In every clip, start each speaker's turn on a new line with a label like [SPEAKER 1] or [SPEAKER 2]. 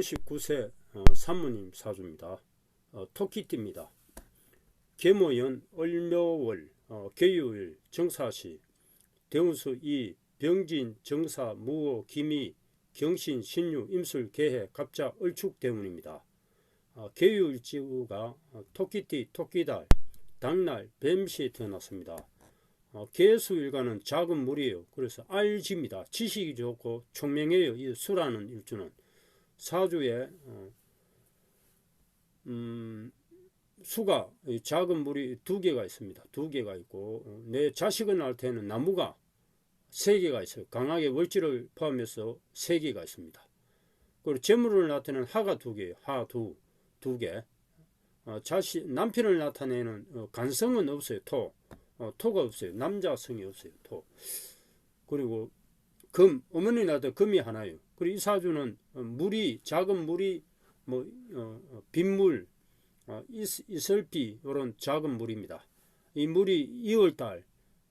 [SPEAKER 1] 19세 어, 산모님 사주입니다. 어, 토끼띠입니다. 계모연 얼묘월 어, 개유일 정사시 대운수 이 병진 정사 무호 기미 경신 신유 임술 개해 갑자 을축 대운입니다. 어, 개유일지우가 어, 토끼띠 토끼달 당날 뱀시에 태어났습니다. 어, 개수일가는 작은 물이에요. 그래서 알지입니다. 지식이 좋고 총명해요. 이 수라는 일주는 사주에 어, 음, 수가 이 작은 물이 두 개가 있습니다. 두 개가 있고 어, 내 자식을 낳을 때는 나무가 세 개가 있어요. 강하게 월지를 포함해서 세 개가 있습니다. 그리고 재물을 나타내는 하가 두 개예요. 하 두, 두 개. 어, 자식 남편을 나타내는 어, 간성은 없어요. 토, 어, 토가 없어요. 남자성이 없어요. 토. 그리고 금, 어머니 나도 금이 하나예요. 그리고 이 사주는 어, 물이 작은 물이 뭐 어, 어, 빗물, 어, 이슬피 이런 작은 물입니다. 이 물이 2월달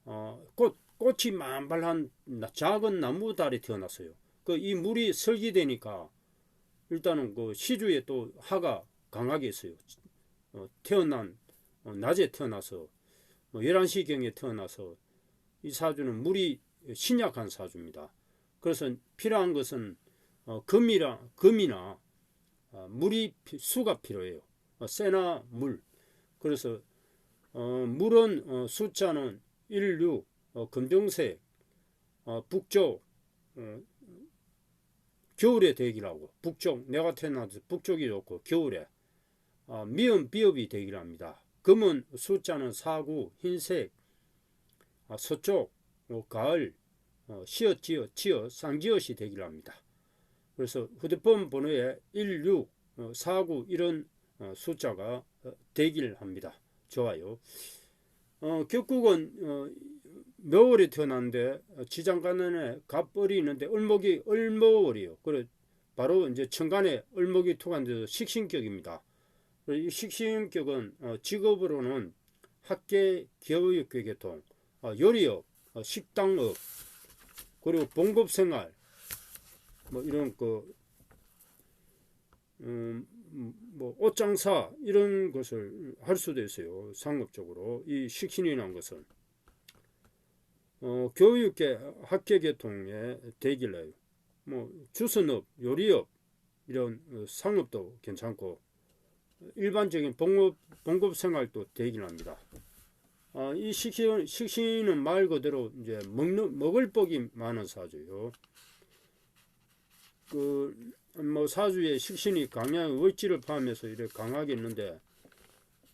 [SPEAKER 1] 어, 꽃 꽃이 만발한 나- 작은 나무달이 태어났어요. 그 이 물이 설기되니까 일단은 그 시주에 또 하가 강하게 있어요. 어, 태어난 어, 낮에 태어나서 뭐 11시 경에 태어나서 이 사주는 물이 신약한 사주입니다. 그래서 필요한 것은 어, 금이라 금이나 어, 물이 피- 수가 필요해요. 어, 쇠나 물. 그래서 어, 물은 어, 숫자는 1, 6, 어, 검정색, 어, 북쪽, 어, 겨울에 대기라고 북쪽 내가 태어나서 북쪽이 좋고 겨울에 어, 미음 비읍이 대기랍니다. 금은 숫자는 4구, 흰색, 아, 서쪽, 어, 가을, 어, 시옷, 지읒, 지읒, 쌍지읒이 되기랍니다. 그래서 휴대폰 번호에 16, 어, 49 이런 어, 숫자가 어, 되기를 합니다. 좋아요. 어, 격국은 어, 묘월에 태어났는데 어, 지장간에 갑벌이 있는데 을목이 을모월이요. 그래 바로 이제 천간에 을목이 투간돼서 식신격입니다. 식신격은 어, 직업으로는 학계, 교육, 계통, 어, 요리업, 어, 식당업, 그리고 봉급 생활, 뭐 이런 그, 음, 음, 뭐 옷장사 이런 것을 할 수도 있어요. 상업적으로 이 식신이라는 것은 어, 교육계, 학계 계통에 대길래요. 뭐 주선업, 요리업 이런 어, 상업도 괜찮고 일반적인 봉급 봉급 생활도 대길합니다. 아, 이 식신 식신은 말 그대로 이제 먹는 먹을 복이 많은 사주요. 그 뭐 사주에 식신이 강한 월지를 포함해서 이렇게 강하게 있는데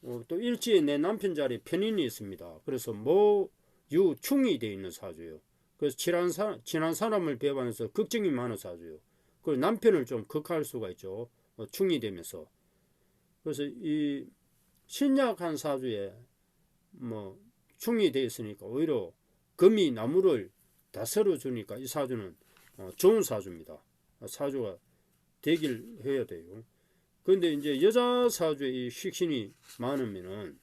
[SPEAKER 1] 어, 또 일지에 내 남편 자리 편인이 있습니다. 그래서 모, 유, 충이 되어 있는 사주요. 그래서 친한, 사, 친한 사람을 배반해서 걱정이 많은 사주요. 그리고 남편을 좀 극할 수가 있죠. 어, 충이 되면서. 그래서 이 신약한 사주에 뭐 충이 되어 있으니까 오히려 금이 나무를 다스려 주니까 이 사주는 어, 좋은 사주입니다. 어, 사주가 되길 해야 돼요. 그런데 이제 여자 사주에 이 식신이 많으면은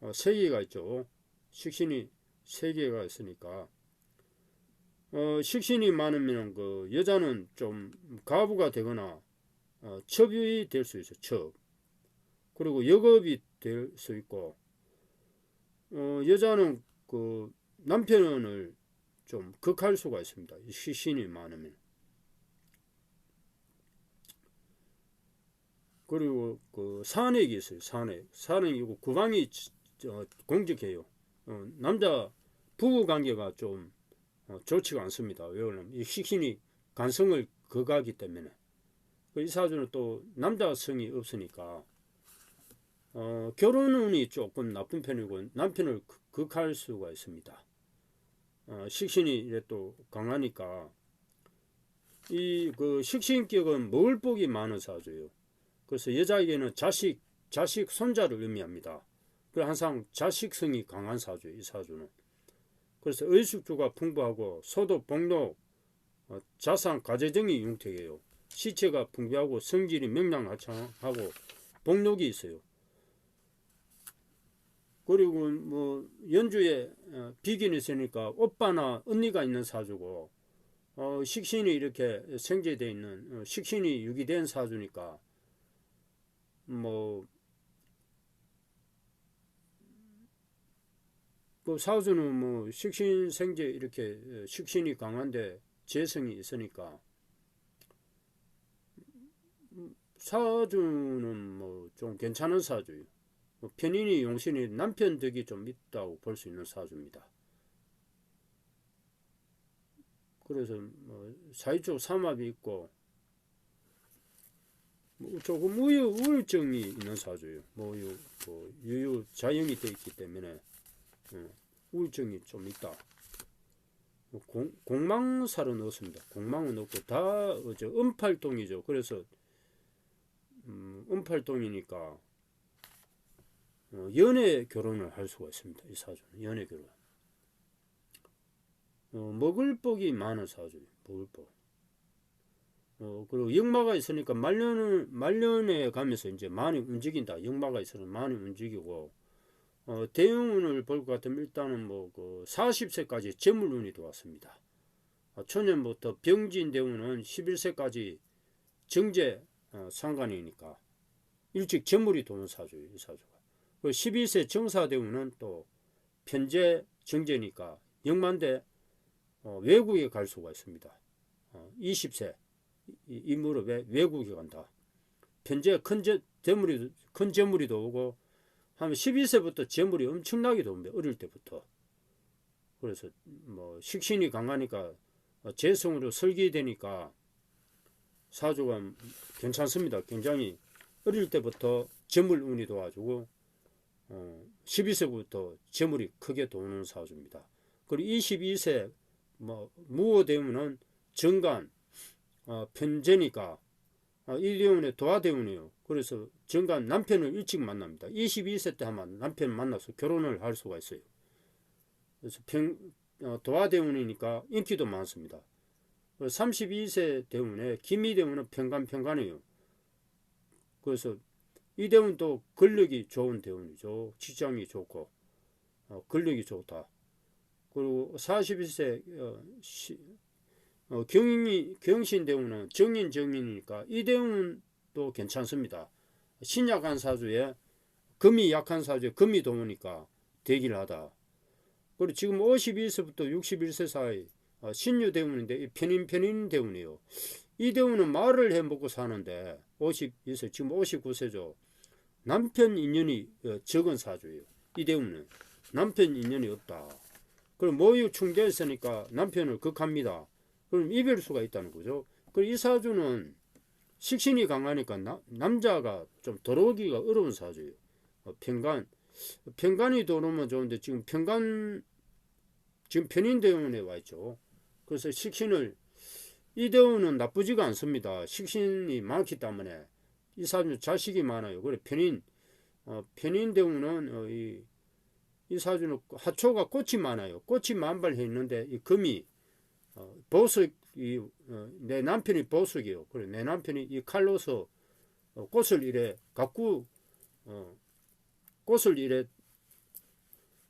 [SPEAKER 1] 어, 세 개가 있죠. 식신이 세 개가 있으니까 어, 식신이 많으면 그 여자는 좀 가부가 되거나 어, 첩이 될 수 있어요. 첩. 그리고 역업이 될 수 있고 어, 여자는 그 남편을 좀 극할 수가 있습니다. 이 식신이 많으면. 그리고 그 산액이 있어요. 산액. 산액이고 지- 저, 공직해요. 어, 남자 부부 관계가 좀 어, 좋지가 않습니다. 왜냐하면 이 식신이 간성을 거가기 때문에 그 이 사주는 또 남자 성이 없으니까 어, 결혼 운이 조금 나쁜 편이고 남편을 극- 극할 수가 있습니다. 어, 식신이 또 강하니까 이 그 식신격은 먹을 복이 많은 사주예요. 그래서 여자에게는 자식, 자식 손자를 의미합니다. 그래서 항상 자식성이 강한 사주예요. 이 사주는. 그래서 의식주가 풍부하고 소도, 복록, 어, 자산, 가재 등이 융택해요. 시체가 풍부하고 성질이 명랑하고 복록이 있어요. 그리고 뭐 연주에 어, 비견이 있으니까 오빠나 언니가 있는 사주고 어, 식신이 이렇게 생제되어 있는 어, 식신이 유기된 사주니까 뭐 그 사주는 뭐 식신 생제 이렇게 어, 식신이 강한데 재성이 있으니까 사주는 뭐 좀 괜찮은 사주예요. 뭐 편인이 용신이 남편 덕이 좀 있다고 볼 수 있는 사주입니다. 그래서 뭐 사회적 삼합이 있고 뭐 조금 우유 우울증이 있는 사주예요. 뭐 유, 뭐 유유 자형이 되어 있기 때문에 어, 우울증이 좀 있다. 뭐 공, 공망살은 없습니다. 공망은 없고 다 음팔동이죠. 그래서 음, 음팔동이니까 어, 연애 결혼을 할 수가 있습니다. 이 사주는 연애 결혼. 어, 먹을 복이 많은 사주예요. 먹을 복. 어, 그리고 역마가 있으니까 말년을 말년에 가면서 이제 많이 움직인다. 역마가 있으면 많이 움직이고 어, 대운을 볼 것 같으면 일단은 뭐 그 40세까지 재물운이 들어왔습니다. 어, 초년부터 병진 대운은 11세까지 정제 어, 상관이니까 일찍 재물이 도는 사주예요. 이 사주가. 그 12세 정사 대운은 또 편제 정제니까 영만대 어, 외국에 갈 수가 있습니다. 어, 20세 이, 이 무렵에 외국에 간다. 편제 큰 재, 재물이 큰 재물이 들어오고 한 12세부터 재물이 엄청나게 들어옵니다. 어릴 때부터. 그래서 뭐 식신이 강하니까 어, 재성으로 설계되니까 사주가 괜찮습니다. 굉장히 어릴 때부터 재물 운이 도와주고 어, 12세부터 재물이 크게 도는 사주입니다. 그리고 22세 뭐 무호 대운은 정관 어, 편제니까 어, 이 대운에 도화 대운이에요. 그래서 정관 남편을 일찍 만납니다. 22세 때 하면 남편 만나서 결혼을 할 수가 있어요. 그래서 평, 어, 도화 대운이니까 인기도 많습니다. 32세 대운에 김희 대운은 평간 평간이에요. 그래서 이 대운도 근력이 좋은 대운이죠. 직장이 좋고 어, 근력이 좋다. 그리고 41세 어, 시, 어, 경인이 경신 대운은 정인 정인이니까 이 대운도 괜찮습니다. 신약한 사주에 금이 약한 사주에 금이 도우니까 대기를 하다. 그리고 지금 51세부터 61세 사이 어, 신유 대운인데 이 편인 편인 대운이에요. 이 대운은 말을 해 먹고 사는데 52세 지금 59세죠. 남편 인연이 어, 적은 사주예요. 이 대운은 남편 인연이 없다. 그럼 모유 충돌했으니까 남편을 극합니다. 그럼 이별수가 있다는 거죠. 그리고 이 사주는 식신이 강하니까 나, 남자가 좀 들어오기가 어려운 사주예요. 어, 편간 편간이 들어오면 좋은데 지금 편간 지금 편인 대운에 와 있죠. 그래서 식신을 이 대운은 나쁘지가 않습니다. 식신이 많기 때문에 이 사주 자식이 많아요. 그래 편인 어, 편인 대운은 어, 이, 이 사주는 하초가 꽃이 많아요. 꽃이 만발해 있는데 이 금이 어, 보석 이, 어, 내 남편이 보석이요. 그래 내 남편이 이 칼로서 어, 꽃을 이래 갖고 어, 꽃을 이래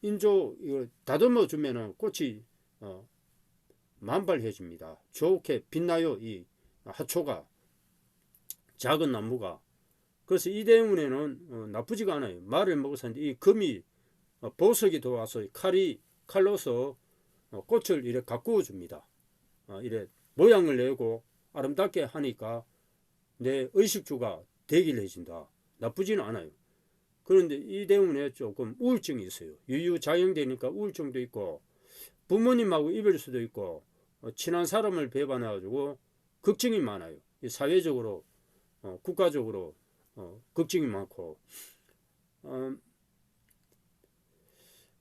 [SPEAKER 1] 인조 이거 다듬어 주면은 꽃이 어, 만발해집니다. 좋게 빛나요 이 하초가 작은 나무가 그래서 이 대운에는 어, 나쁘지가 않아요. 말을 먹었었는데 이 금이 어, 보석이 들어와서 칼이 칼로서 어, 꽃을 이래 가꾸어 줍니다. 어, 이래 모양을 내고 아름답게 하니까 내 의식주가 대기를 해준다. 나쁘지는 않아요. 그런데 이 대운에 조금 우울증이 있어요. 유유자형되니까 우울증도 있고 부모님하고 이별 수도 있고 어, 친한 사람을 배반해가지고 걱정이 많아요. 사회적으로 어, 국가적으로 어, 걱정이 많고 어,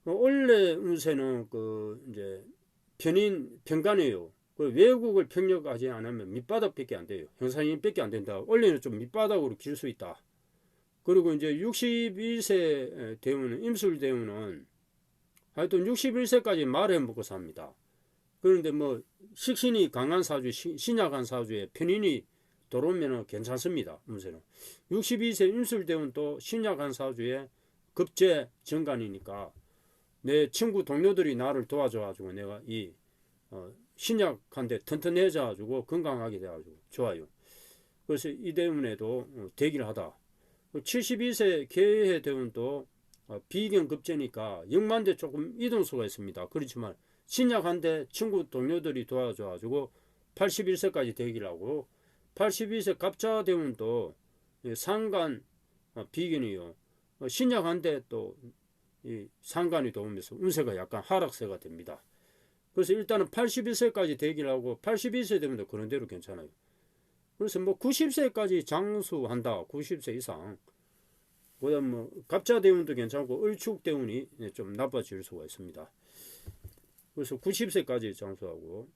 [SPEAKER 1] 원래 운세는 그 이제 편인 편간이에요. 그 외국을 평력하지 않으면 밑바닥밖에 안 돼요. 형사님밖에 안 된다. 원래는 좀 밑바닥으로 길 수 있다. 그리고 이제 61세 대운은 임술 대운은 하여튼 61세까지 말해 먹고 삽니다. 그런데 뭐 식신이 강한 사주, 신약한 사주에 편인이 들어오면 괜찮습니다. 문세는 62세 임술대운 또 신약 한 사주에 급제 정관이니까 내 친구 동료들이 나를 도와줘가지고 내가 이 어, 신약한데 튼튼해져 가지고 건강하게 돼 가지고 좋아요. 그래서 이 때문에도 어, 대기를 하다. 72세 개회 대원도 어, 비경 급제니까 6만 대 조금 이동수가 있습니다. 그렇지만 신약한데 친구 동료들이 도와줘 가지고 81세까지 대기를 하고 82세 갑자 대원도 예, 상간 어, 비견이요. 어, 신약한데 또 이 상간이 도우면서 운세가 약간 하락세가 됩니다. 그래서 일단은 81세까지 대기를 하고 82세 되면 그런 대로 괜찮아요. 그래서 뭐 90세까지 장수한다. 90세 이상. 그다음 뭐 갑자 대운도 괜찮고 을축 대운이 좀 나빠질 수가 있습니다. 그래서 90세까지 장수하고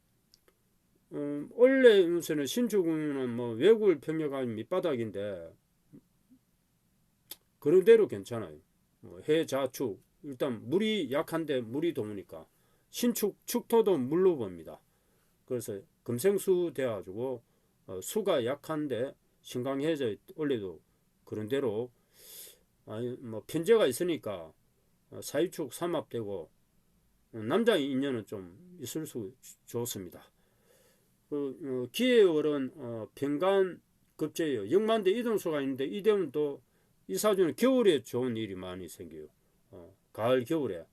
[SPEAKER 1] 음, 원래 운세는 신축은 뭐 외골 평야가 밑바닥인데 그런 대로 괜찮아요. 뭐 해자축 일단 물이 약한데 물이 도우니까 신축 축토도 물로 봅니다. 그래서 금생수 돼가지고 어, 수가 약한데 신강해져 원래도 그런 대로 아니 뭐 편제가 있으니까 어, 사유축 삼합되고 어, 남자 인연은 좀 있을 수 좋습니다. 그 어, 기해월은 어, 병간 급제예요. 영만대 이동수가 있는데 이대면 또 이사주는 겨울에 좋은 일이 많이 생겨요. 어, 가을 겨울에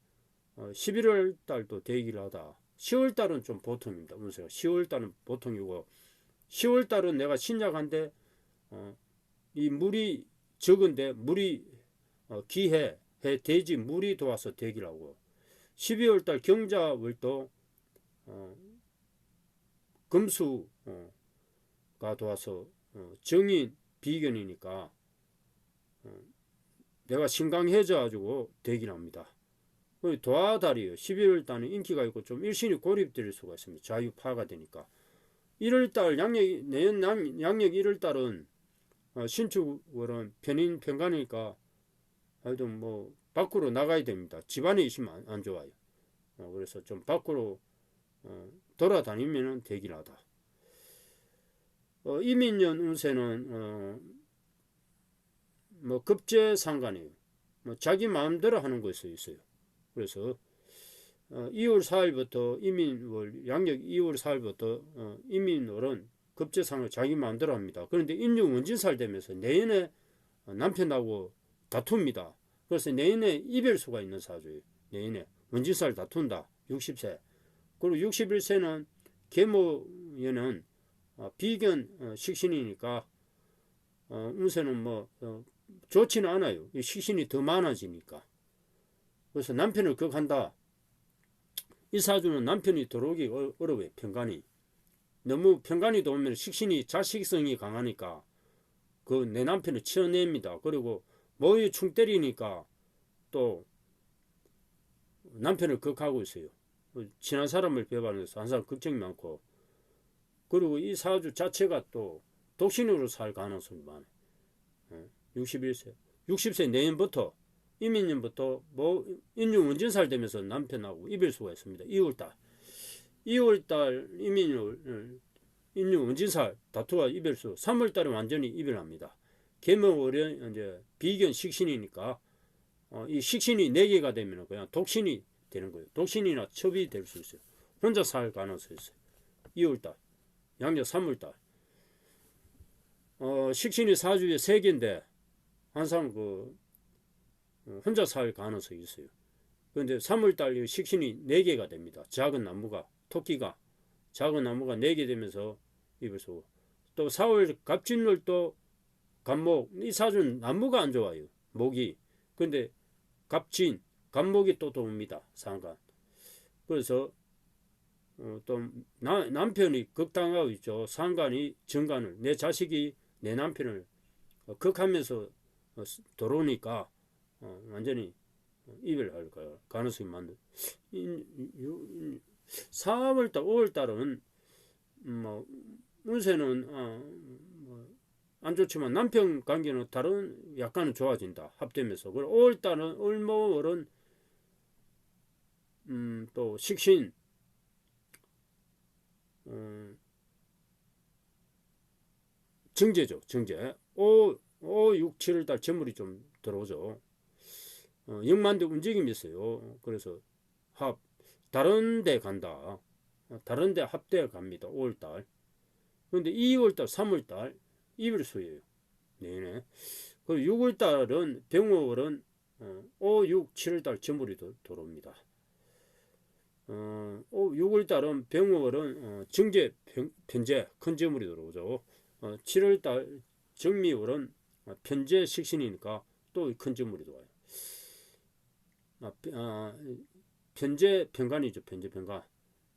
[SPEAKER 1] 어, 11월 달도 대기를 하다. 10월 달은 좀 보통입니다. 운세가 10월 달은 보통이고 10월 달은 내가 신약한데 어, 이 물이 적은데 물이 어, 기해 해 대지 물이 도와서 대기를 하고 12월 달 경자월도 어, 금수가 도와서 어, 정인 비견이니까 어, 내가 신강해져 가지고 대기를 합니다. 도화달이요. 12월 달은 인기가 있고 좀 일신이 고립될 수가 있습니다. 자유파가 되니까. 1월 달 양력 내년 양, 양력 1월 달은 어, 신축월은 편인 편간이니까 하여튼 뭐 밖으로 나가야 됩니다. 집안에 있으면 안, 안 좋아요. 어, 그래서 좀 밖으로 어, 돌아다니면은 대기를 하다. 어, 이민년 운세는 어, 뭐 급제 상관이에요. 뭐 자기 마음대로 하는 것이 있어요. 그래서 어, 2월 4일부터 이민월 양력 2월 4일부터 어, 이민월은 급제상을 자기 마음대로 합니다. 그런데 인중 원진살 되면서 내년에 남편하고 다툽니다. 그래서 내년에 이별수가 있는 사주예요. 내년에 원진살 다툰다. 60세. 그리고 61세는 계모에는 어, 비견 어, 식신이니까 어, 운세는 뭐 어, 좋지는 않아요. 이 식신이 더 많아지니까. 그래서 남편을 극한다. 이 사주는 남편이 들어오기 어- 어려워요. 평간이. 너무 평간이 들어오면 식신이 자식성이 강하니까 그 내 남편을 치어냅니다. 그리고 모의 충 때리니까 또 남편을 극하고 있어요. 친한 사람을 배반해서 항상 걱정이 많고 그리고 이 사주 자체가 또 독신으로 살 가능성이 많아요. 61세. 60세 내년부터 이민년부터 뭐 인중 원진살 되면서 남편하고 이별 수가 있습니다. 2월달. 2월달 이민년 인중 원진살 다투와 이별수. 3월달에 완전히 이별합니다. 개명월은 이제 비견 식신이니까 어, 이 식신이 4개가 되면 그냥 독신이 되는 거예요. 독신이나 첩이 될 수 있어요. 혼자 살 가능성이 있어요. 2월달. 양력 3월달. 어, 식신이 사주에 3개인데 항상 그 어, 혼자 살 가능성이 있어요. 그런데 3월달 식신이 4개가 됩니다. 작은 나무가 토끼가 작은 나무가 4개 되면서 입을 쏘고 또 4월 갑진월도 갑목 이 사주는 나무가 안 좋아요. 목이 근데 갑진 갑목이 또 도웁니다. 상간 그래서 어, 또 나, 남편이 극당하고 있죠. 상간이 정간을 내 자식이 내 남편을 어, 극하면서 어, 들어오니까 어, 완전히 이별할 거 가능성이 많은. 4월달, 5월달은 뭐 운세는 어, 뭐 안 좋지만 남편 관계는 다른 약간은 좋아진다 합되면서 그리고 5월달은 을모월은 음, 또 식신 음, 정제죠 정제 5, 5, 6, 7월달 재물이 좀 들어오죠 어, 6만 대 움직임이 있어요. 그래서 합 다른 데 간다. 어, 다른 데 합대 갑니다. 5월달. 근데 2월달, 3월달 이별수예요. 내내. 그리고 6월달은 병월은 어, 5, 6, 7월달 저물이 도- 들어옵니다. 어, 6월 달은 병월은 어, 정제 편- 편제 큰 저물이 들어오죠. 어, 7월 달 정미월은 어, 편제 식신이니까 또큰 저물이 들어와요. 아, 아, 편제 편간이죠. 편제 편간.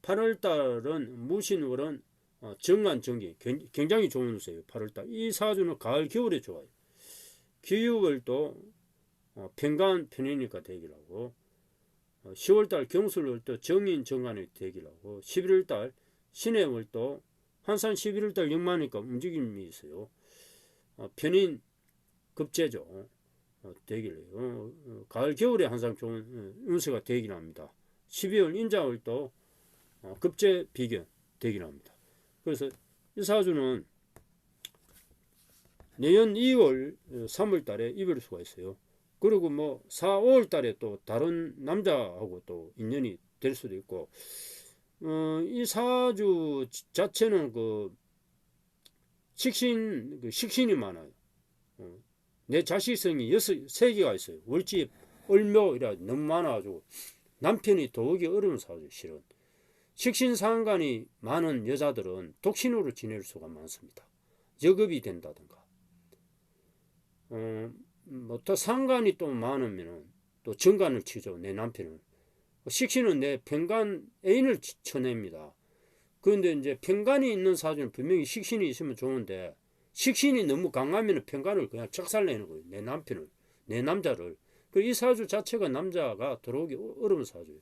[SPEAKER 1] 8월 달은 무신월은 어, 정관 정기 굉- 굉장히 좋은 운세예요. 8월 달 이 사주는 가을 겨울에 좋아요. 기후월도 어, 편간 편이니까 대기라고 어, 10월달 경술월도 정인 정관이 대기라고 11월달 신해월도 항상 11월달 영마니까 움직임이 있어요. 어, 편인 급제죠. 어, 대기를 어, 어, 가을 겨울에 항상 좋은 어, 운세가 대기합니다. 12월 인자월도 어, 급제 비견 대기합니다. 그래서 이 사주는 내년 2월, 3월 달에 이별 수가 있어요. 그리고 뭐 4, 5월 달에 또 다른 남자하고 또 인연이 될 수도 있고, 어, 이 사주 자체는 그 식신, 그 식신이 많아요. 어, 내 자식성이 여섯, 세 개가 있어요. 월지, 을묘 이라 너무 많아가지고 남편이 도우기 어려운 사주, 실은. 식신 상관이 많은 여자들은 독신으로 지낼 수가 많습니다. 여급이 된다든가. 어, 뭐또 상관이 또 많으면은 또 정관을 치죠. 내 남편은. 식신은 내 편간 애인을 치- 쳐냅니다. 그런데 이제 편간이 있는 사주는 분명히 식신이 있으면 좋은데 식신이 너무 강하면 편간을 그냥 척살내는 거예요. 내 남편을, 내 남자를. 그이 사주 자체가 남자가 들어오기 어- 어려운 사주예요.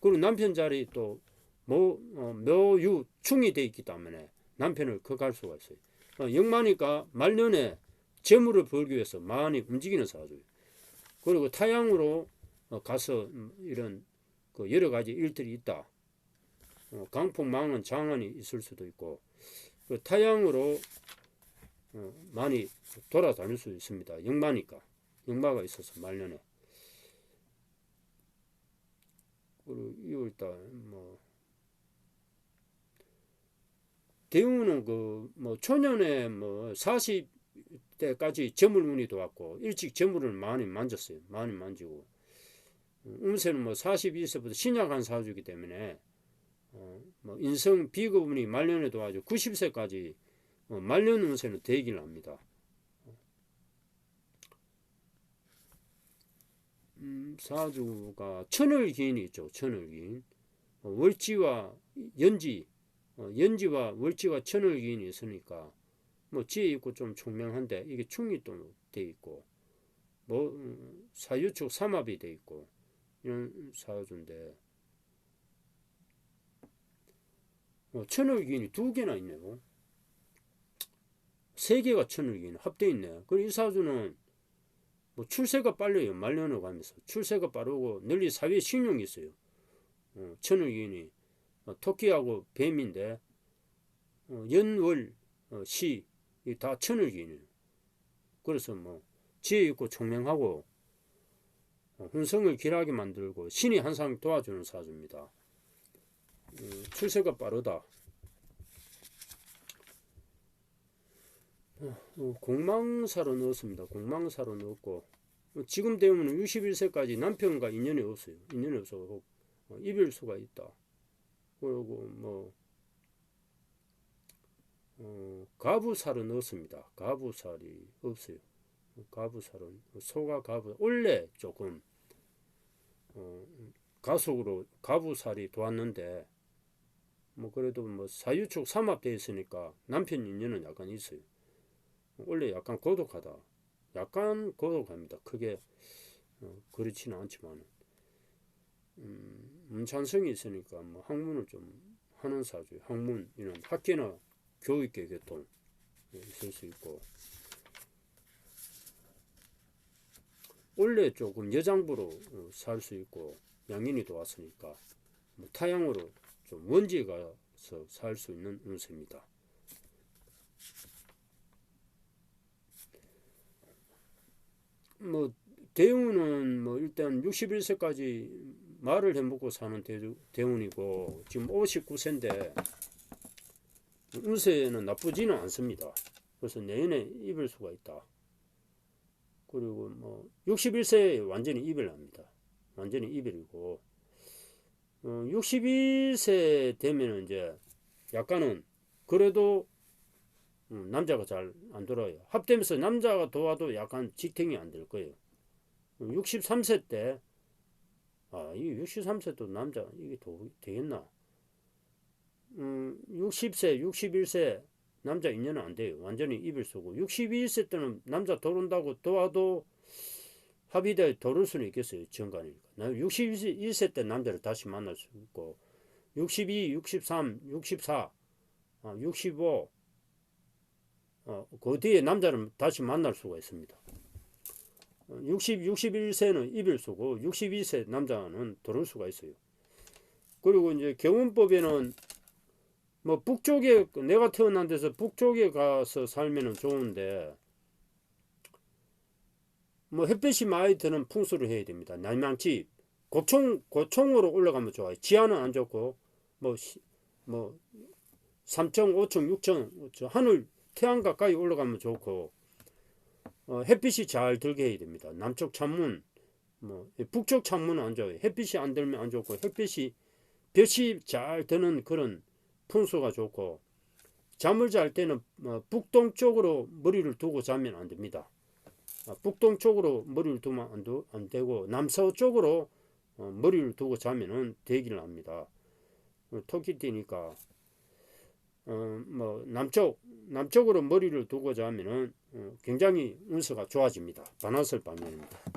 [SPEAKER 1] 그리고 남편 자리 또 모, 어, 묘유 충이 돼 있기 때문에 남편을 거갈 수가 있어요. 어, 영마니까 말년에 재물을 벌기 위해서 많이 움직이는 사주예요. 그리고 타양으로 어, 가서 음, 이런 그 여러 가지 일들이 있다. 어, 강풍, 망은, 장안이 있을 수도 있고 그 타양으로 어, 많이 돌아다닐 수 있습니다. 영마니까 영마가 있어서 말년에 그리고 2월달 뭐 대우는 그 뭐 초년에 뭐 40 대까지 재물운이 들어왔고 일찍 재물을 많이 만졌어요. 많이 만지고 운세는 뭐 42세부터 신약한 사주이기 때문에 어, 뭐 인성 비급운이 말년에 도와주 90세까지 어, 말년 운세는 대기를 합니다. 음, 사주가 천을기인이 있죠. 천을기인 어, 월지와 연지 어, 연지와 월지와 천을기인이 있으니까 뭐 지혜 있고 좀 총명한데 이게 또돼 있고 뭐 음, 사유축 삼합이 돼 있고 이런 사주인데 어, 천을기인이 두 개나 있네요. 세 개가 천을기인 합돼 있네. 그리고 이 사주는 뭐 출세가 빨라요. 말년으로 가면서 출세가 빠르고 널리 사회에 신용이 있어요. 어, 천을기인이 어, 토끼하고 뱀인데 어, 연월 어, 시 다 천을기인이에요. 그래서 뭐 지혜 있고 총명하고 어, hun성을 길하게 만들고 신이 항상 도와주는 사주입니다. 음, 출세가 빠르다. 어, 어, 공망사로 넣었습니다. 공망사로 넣었고 어, 지금 되면 61세까지 남편과 인연이 없어요. 인연이 없어 어, 이별수가 있다. 그리고 뭐 어, 가부살을 넣었습니다. 가부살이 없어요. 가부살은 소가 가부 원래 조금 어, 가속으로 가부살이 도왔는데 뭐 그래도 뭐 사유축 삼합돼 있으니까 남편 인연은 약간 있어요. 원래 약간 고독하다. 약간 고독합니다. 크게 어, 그렇지는 않지만 음, 문찬성이 있으니까 뭐 학문을 좀 하는 사주. 학문 이런 학계나 교육계 계통 있을 수 있고 원래 조금 여장부로 어, 살수 있고 양인이 도왔으니까 뭐 타양으로 좀 원지에 가서 살 수 있는 운세입니다. 뭐 대우는 뭐 일단 61세까지 말을 해먹고 사는 대, 대운이고 지금 59세인데 운세는 나쁘지는 않습니다. 그래서 내년에 입을 수가 있다. 그리고 뭐 61세에 완전히 이별합니다. 완전히 이별이고 어, 61세 되면 이제 약간은 그래도 음, 남자가 잘 안 돌아요. 합되면서 남자가 도와도 약간 직행이 안 될 거예요. 63세 때, 아, 이 63세도 남자, 이게 도, 되겠나? 음, 60세, 61세, 남자 인연은 안 돼요. 완전히 입을 쓰고. 62세 때는 남자 돌은다고 도와도 합의돼 돌을 수는 있겠어요. 정관이니까. 61세 때 남자를 다시 만날 수 있고, 62, 63, 64, 아, 65, 어, 그 뒤에 남자를 다시 만날 수가 있습니다. 60, 61세는 입을 쓰고 62세 남자는 들을 수가 있어요. 그리고 이제 경운법에는 뭐 북쪽에 내가 태어난 데서 북쪽에 가서 살면은 좋은데 뭐 햇볕이 많이 드는 풍수를 해야 됩니다. 날망치 고총 고총으로 올라가면 좋아요. 지하는 안 좋고 뭐뭐 3층, 5층, 6층 하늘 태양 가까이 올라가면 좋고 어, 햇빛이 잘 들게 해야 됩니다. 남쪽 창문, 뭐 북쪽 창문은 안 좋아요. 햇빛이 안 들면 안 좋고 햇빛이 볕이 잘 드는 그런 풍수가 좋고 잠을 잘 때는 어, 북동쪽으로 머리를 두고 자면 안 됩니다. 아, 북동쪽으로 머리를 두면 안, 되고 남서쪽으로 어, 머리를 두고 자면은 되기를 합니다. 어, 토끼 띠니까 어, 뭐 남쪽 남쪽으로 머리를 두고 자면은 어, 굉장히 운세가 좋아집니다. 반하설 방면입니다.